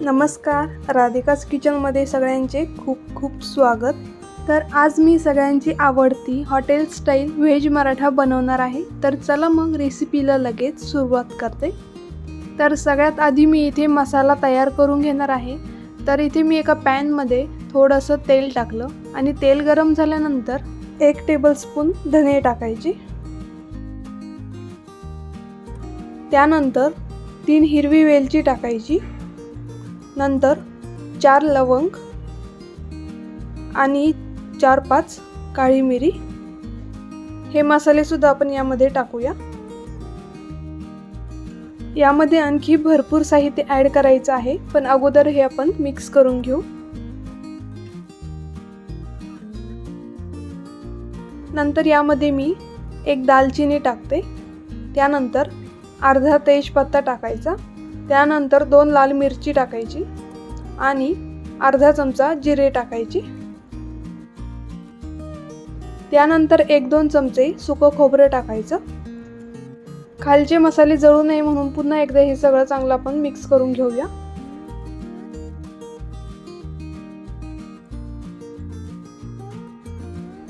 नमस्कार राधिकाच किचनमध्ये सगळ्यांचे खूप खूप स्वागत. तर आज मी सगळ्यांची आवडती हॉटेल स्टाईल व्हेज मराठा बनवणार आहे. तर चला मग रेसिपीला लगेच सुरुवात करते. तर सगळ्यात आधी मी इथे मसाला तयार करून घेणार आहे. तर इथे मी एका पॅनमध्ये थोडंसं तेल टाकलं आणि तेल गरम झाल्यानंतर एक टेबलस्पून धने टाकायचे. त्यानंतर तीन हिरवी वेलची टाकायची. नंतर चार लवंग आणि चार पाच काळी मिरी. हे मसालेसुद्धा आपण यामध्ये टाकूया. यामध्ये आणखी भरपूर साहित्य ॲड करायचं आहे पण अगोदर हे आपण मिक्स करून घेऊ. नंतर यामध्ये मी एक दालचिनी टाकते. त्यानंतर अर्धा तेजपत्ता टाकायचा. त्यानंतर दोन लाल मिरची टाकायची आणि अर्धा चमचा जिरे टाकायची. त्यानंतर एक दोन चमचे सुकं खोबरं टाकायचं. खालचे मसाले जळू नये म्हणून पुन्हा एकदा हे सगळं चांगलं आपण मिक्स करून घेऊया.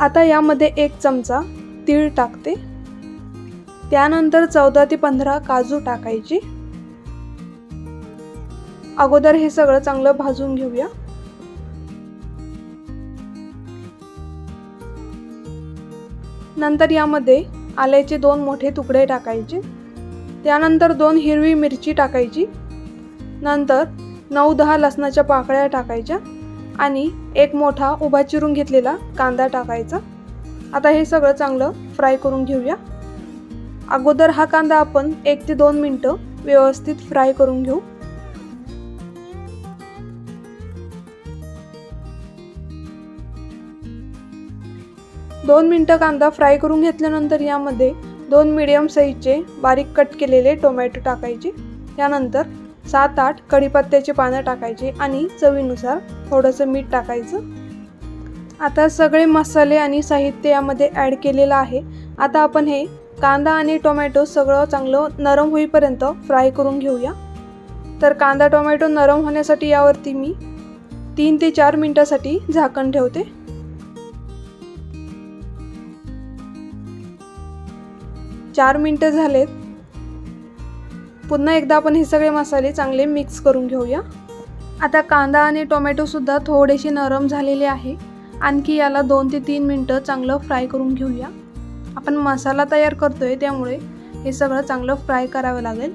आता यामध्ये एक चमचा तीळ टाकते. त्यानंतर चौदा ते पंधरा काजू टाकायची. अगोदर हे सगळं चांगलं भाजून घेऊया. नंतर यामध्ये आल्याचे दोन मोठे तुकडे टाकायचे. त्यानंतर दोन हिरवी मिरची टाकायची. नंतर नऊ दहा लसणाच्या पाकळ्या टाकायच्या आणि एक मोठा उभा चिरून घेतलेला कांदा टाकायचा. आता हे सगळं चांगलं फ्राय करून घेऊया. अगोदर हा कांदा आपण एक ते दोन मिनटं व्यवस्थित फ्राय करून घेऊ. दोन मिनटं कांदा फ्राय करून घेतल्यानंतर यामध्ये दोन मिडियम साईजचे बारीक कट केलेले टोमॅटो टाकायचे. त्यानंतर सात आठ कढीपत्त्याची पानं टाकायची आणि चवीनुसार थोडंसं मीठ टाकायचं. आता सगळे मसाले आणि साहित्य यामध्ये ॲड केलेलं आहे. आता आपण हे कांदा आणि टोमॅटो सगळं चांगलं नरम होईपर्यंत फ्राय करून घेऊया. तर कांदा टोमॅटो नरम होण्यासाठी यावरती मी तीन ते चार मिनटासाठी झाकण ठेवते. चार मिनटं झालेत. पुन्हा एकदा आपण हे सगळे मसाले चांगले मिक्स करून घेऊया. आता कांदा आणि टोमॅटोसुद्धा थोडेसे नरम झालेले आहे. आणखी याला दोन ते तीन मिनटं चांगलं फ्राय करून घेऊया. आपण मसाला तयार करतो आहे त्यामुळे हे सगळं चांगलं फ्राय करावं लागेल.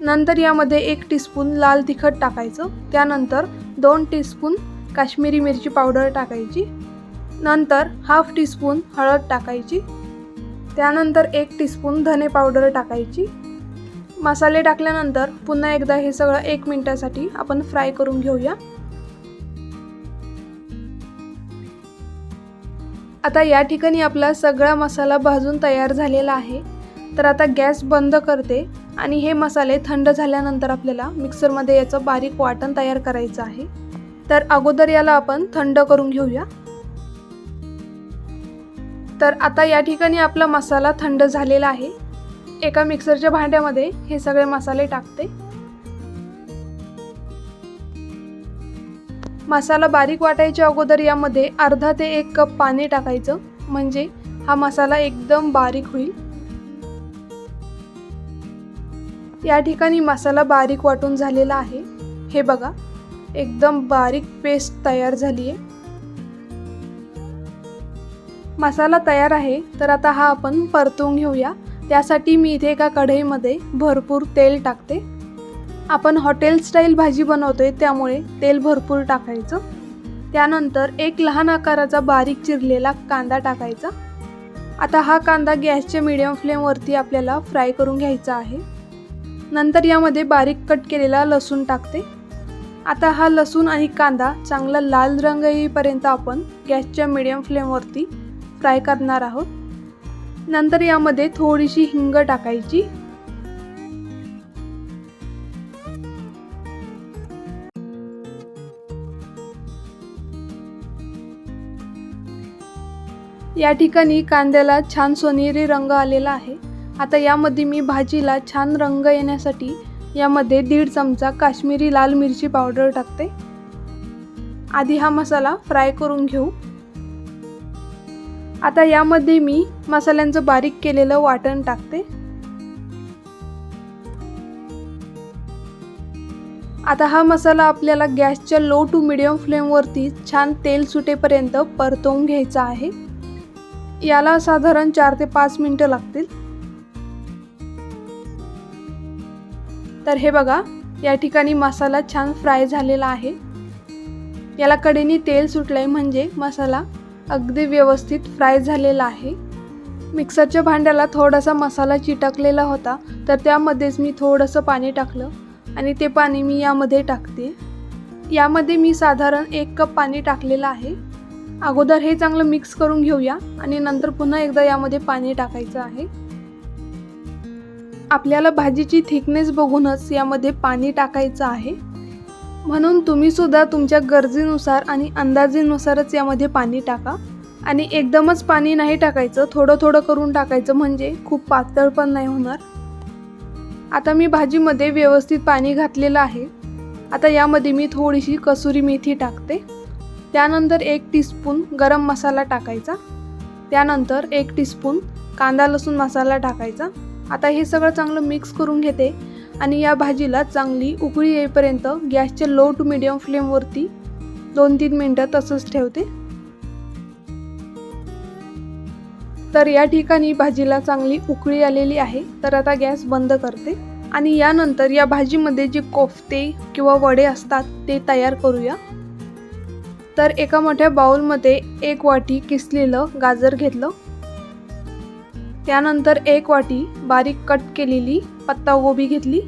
नंतर यामध्ये एक टीस्पून लाल तिखट टाकायचं. त्यानंतर दोन टीस्पून काश्मीरी मिरची पावडर टाकायची. नंतर हाफ टीस्पून हळद टाकायची. त्यानंतर एक टीस्पून धने पावडर टाकायची. मसाले टाकल्यानंतर पुन्हा एकदा हे सगळं एक मिनटासाठी आपण फ्राय करून घेऊया. आता या ठिकाणी आपला सगळा मसाला भाजून तयार झालेला आहे. तर आता गॅस बंद करते आणि हे मसाले थंड झाल्यानंतर आपल्याला मिक्सरमध्ये याचं बारीक वाटण तयार करायचं आहे. तर अगोदर याला आपण थंड करून घेऊया. तर आता या ठिकाणी आपला मसाला थंड झालेला आहे. एका मिक्सरच्या भांड्यामध्ये हे सगळे मसाले टाकते. मसाला बारीक वाटायच्या अगोदर यामध्ये अर्धा ते एक कप पाणी टाकायचं. म्हणजे हा मसाला एकदम बारीक होईल. या ठिकाणी मसाला बारीक वाटून झालेला आहे. हे बघा एकदम बारीक पेस्ट तयार झाली आहे मसाला तयार आहे तर आता हा आपण परतून घेऊया. त्यासाठी मी इथे एका कढईमध्ये भरपूर तेल टाकते. आपण हॉटेल स्टाईल भाजी बनवतोय त्यामुळे तेल भरपूर टाकायचं. त्यानंतर एक लहान आकाराचा बारीक चिरलेला कांदा टाकायचा. आता हा कांदा गॅसच्या मिडियम फ्लेमवरती आपल्याला फ्राय करून घ्यायचा आहे. नंतर यामध्ये बारीक कट केलेला लसूण टाकते. आता हा लसूण आणि कांदा चांगला लाल रंग येईपर्यंत आपण गॅसच्या मिडियम फ्लेमवरती फ्राय करणार आहोत? नंतर यामध्ये थोडीशी हिंग टाकायची. या ठिकाणी कांद्याला छान सोनेरी रंग आलेला आहे. आता यामध्ये मी भाजीला छान रंग येण्यासाठी यामध्ये दीड चमचा काश्मीरी लाल मिरची पावडर टाकते. आधी हा मसाला फ्राय करून घेऊ. आता यामध्ये मी मसाल्यांचं बारीक केलेलं वाटण टाकते. आता हा मसाला आपल्याला गॅसच्या लो टू मिडियम फ्लेमवरती छान तेल सुटेपर्यंत परतवून घ्यायचा आहे. याला साधारण चार ते पाच मिनटं लागतील. तर हे बघा या ठिकाणी मसाला छान फ्राय झालेला आहे. याला कडेने तेल सुटलंय म्हणजे मसाला अगदी व्यवस्थित फ्राय झालेला आहे. मिक्सरच्या भांड्याला थोडासा मसाला चिटकलेला होता तर त्यामध्येच मी थोडंसं पाणी टाकलं आणि ते पाणी मी यामध्ये टाकते. यामध्ये मी साधारण एक कप पाणी टाकलेलं आहे. अगोदर हे चांगलं मिक्स करून घेऊया आणि नंतर पुन्हा एकदा यामध्ये पाणी टाकायचं आहे. आपल्याला भाजीची थिकनेस बघूनच यामध्ये पाणी टाकायचं आहे. म्हणून तुम्ही सुद्धा तुमच्या गरजेनुसार आणि अंदाजेनुसारच यामध्ये पाणी टाका. आणि एकदमच पाणी नाही टाकायचं थोडं थोडं करून टाकायचं म्हणजे खूप पातळ पण नाही होणार. आता मी भाजीमध्ये व्यवस्थित पाणी घातलेलं आहे. आता यामध्ये मी थोडीशी कसुरी मेथी टाकते. त्यानंतर एक टीस्पून गरम मसाला टाकायचा. त्यानंतर एक टीस्पून कांदा लसूण मसाला टाकायचा. आता हे सगळं चांगलं मिक्स करून घेते. आणि या भाजीला चांगली उकळी येईपर्यंत गॅसच्या लो टू मिडियम फ्लेमवरती दोन तीन मिनटं तसंच ठेवते. तर या ठिकाणी भाजीला चांगली उकळी आलेली आहे तर आता गॅस बंद करते. आणि यानंतर या भाजीमध्ये जे कोफ्ते किंवा वडे असतात ते तयार करूया. तर एका मोठ्या बाउलमध्ये एक वाटी किसलेलं गाजर घेतलं. त्यानंतर एक वाटी बारीक कट केलेली पत्तागोबी घेतली.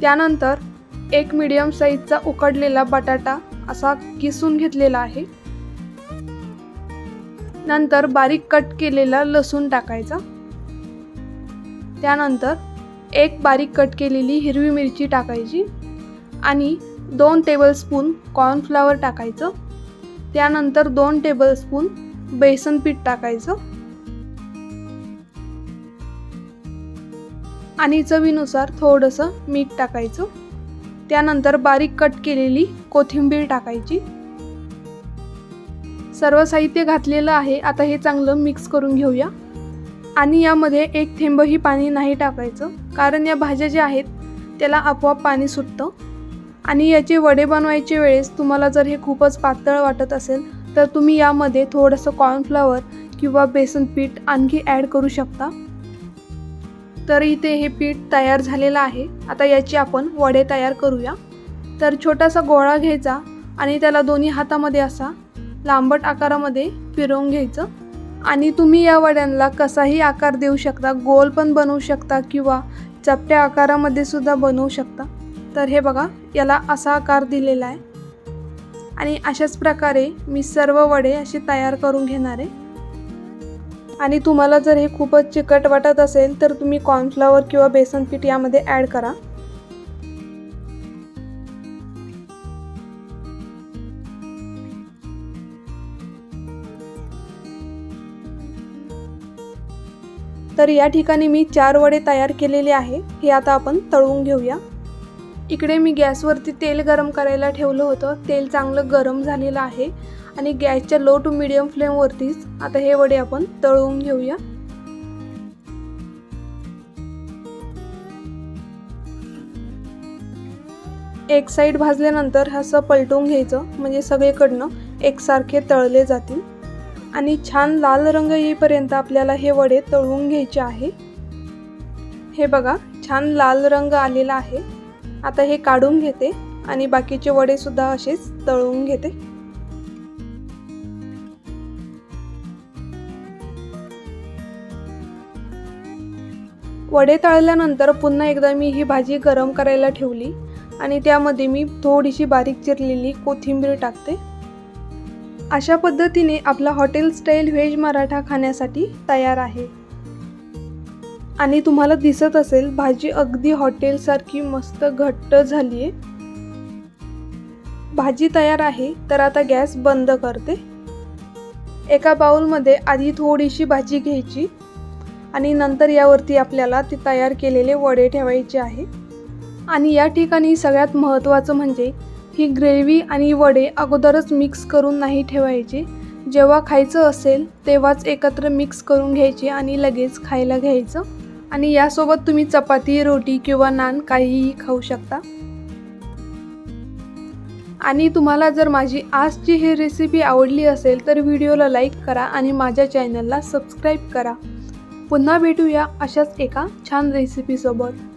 त्यानंतर एक मिडियम साईजचा उकडलेला बटाटा असा किसून घेतलेला आहे. नंतर बारीक कट केलेला लसूण टाकायचा. त्यानंतर एक बारीक कट केलेली हिरवी मिरची टाकायची आणि दोन टेबलस्पून कॉर्नफ्लावर टाकायचं. त्यानंतर दोन टेबलस्पून बेसन पीठ टाकायचं. आणि चवीनुसार थोडंसं मीठ टाकायचं. त्यानंतर बारीक कट केलेली कोथिंबीर टाकायची. सर्व साहित्य घातलेलं आहे आता हे चांगलं मिक्स करून घेऊया. आणि यामध्ये एक थेंबही पाणी नाही टाकायचं कारण या भाज्या ज्या आहेत त्याला आपोआप पाणी सुटतं. आणि याचे वडे बनवायचे वेळेस तुम्हाला जर हे खूपच पातळ वाटत असेल तर तुम्ही यामध्ये थोडंसं कॉर्नफ्लॉवर किंवा बेसन पीठ आणखी ॲड करू शकता. तर इथे हे पीठ तयार झालेलं आहे. आता याची आपण वडे तयार करूया. तर छोटासा गोळा घ्यायचा आणि त्याला दोन्ही हातामध्ये असा लांबट आकारामध्ये फिरवून घ्यायचं. आणि तुम्ही या वड्यांना कसाही आकार देऊ शकता गोल पण बनवू शकता किंवा चपट्या आकारामध्ये सुद्धा बनवू शकता. तर हे बघा याला असा आकार दिलेला आहे. आणि अशाच प्रकारे मी सर्व वडे असे तयार करून घेणार आहे. आणि तुम्हाला जर हे खूपच चिकट वाटत असेल तर तुम्ही कॉर्नफ्लॉवर किंवा बेसन पीठ यामध्ये ॲड करा. तर या ठिकाणी मी चार वडे तयार केलेले आहे. हे आता आपण तळवून घेऊया. इकडे मी गॅसवरती तेल गरम करायला ठेवलं होतं. तेल चांगलं गरम झालेलं आहे. आणि गॅसच्या लो टू मिडियम फ्लेमवरतीच आता हे वडे आपण तळवून घेऊया. एक साईड भाजल्यानंतर असं पलटून घ्यायचं. म्हणजे सगळीकडनं एकसारखे तळले जातील. आणि छान लाल रंग येईपर्यंत आपल्याला हे वडे तळून घ्यायचे आहे. हे बघा छान लाल रंग आलेला आहे. आता हे काढून घेते आणि बाकीचे वडे सुद्धा असेच तळून घेते. वडे तळल्यानंतर पुन्हा एकदा मी ही भाजी गरम करायला ठेवली आणि त्यामध्ये मी थोडीशी बारीक चिरलेली कोथिंबीर टाकते. अशा पद्धतीने आपला हॉटेल स्टाईल व्हेज मराठा खाण्यासाठी तयार आहे. आणि तुम्हाला दिसत असेल भाजी अगदी हॉटेलसारखी मस्त घट्ट झाली आहे भाजी तयार आहे तर आता गॅस बंद करते. एका बाउलमध्ये आधी थोडीशी भाजी घ्यायची आणि नंतर यावरती आपल्याला ते तयार केलेले वडे ठेवायचे आहे. आणि या ठिकाणी सगळ्यात महत्त्वाचं म्हणजे ही ग्रेव्ही आणि वडे अगोदरच मिक्स करून नाही ठेवायचे. जेव्हा खायचं असेल तेव्हाच एकत्र मिक्स करून घ्यायचे आणि लगेच खायला घ्यायचं. आणि यासोबत तुम्ही चपाती रोटी किंवा नान काहीही खाऊ शकता. आणि तुम्हाला जर माझी आजची ही रेसिपी आवडली असेल तर व्हिडिओला लाईक करा आणि माझ्या चॅनलला सबस्क्राईब करा. पुन्हा भेटूया अशाच एका छान रेसिपीसोबत